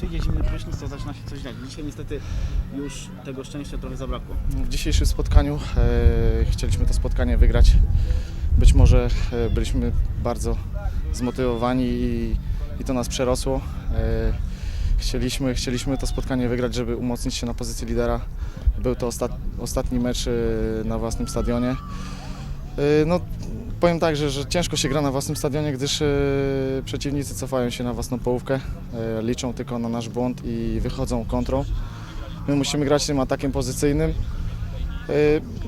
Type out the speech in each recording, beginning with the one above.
wyjdzie zimny prysznic, to zaczyna się coś dziać. Dzisiaj niestety już tego szczęścia trochę zabrakło. W dzisiejszym spotkaniu e, chcieliśmy to spotkanie wygrać. Być może e, byliśmy bardzo zmotywowani i, i to nas przerosło. E, chcieliśmy, chcieliśmy to spotkanie wygrać, żeby umocnić się na pozycji lidera. Był to ostat, ostatni mecz e, na własnym stadionie. E, no, powiem tak, że, że ciężko się gra na własnym stadionie, gdyż e, przeciwnicy cofają się na własną połówkę, e, liczą tylko na nasz błąd i wychodzą kontrą. My musimy grać tym atakiem pozycyjnym. Yy,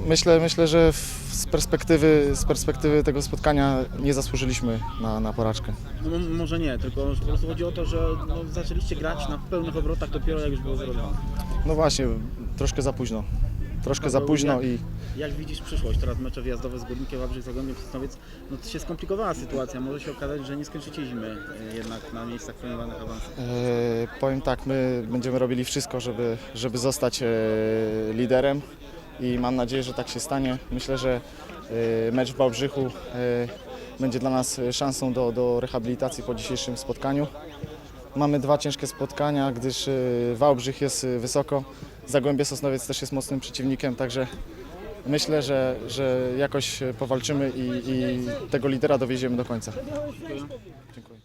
Myślę, myślę że w- z perspektywy, z perspektywy tego spotkania nie zasłużyliśmy na, na porażkę. No, może nie, tylko po prostu chodzi o to, że no, zaczęliście grać na pełnych obrotach dopiero jak już było 0 No właśnie, troszkę za późno. Troszkę za późno i Jak widzisz przyszłość? Teraz mecze wyjazdowe z Górnikiem Wawrzyk, Zagłębiem Sosnowiec, no to się skomplikowała sytuacja. Może się okazać, że nie skończycie zimy y, jednak na miejscach planowanych awansów. e, powiem tak, my będziemy robili wszystko, żeby, żeby zostać e, liderem i mam nadzieję, że tak się stanie. Myślę, że e, mecz w Wałbrzychu e, będzie dla nas szansą do, do rehabilitacji po dzisiejszym spotkaniu. Mamy dwa ciężkie spotkania, gdyż e, Wałbrzych jest e, wysoko, Zagłębie Sosnowiec też jest mocnym przeciwnikiem, także myślę, że, że jakoś powalczymy i, i tego lidera dowieziemy do końca. Dziękuję.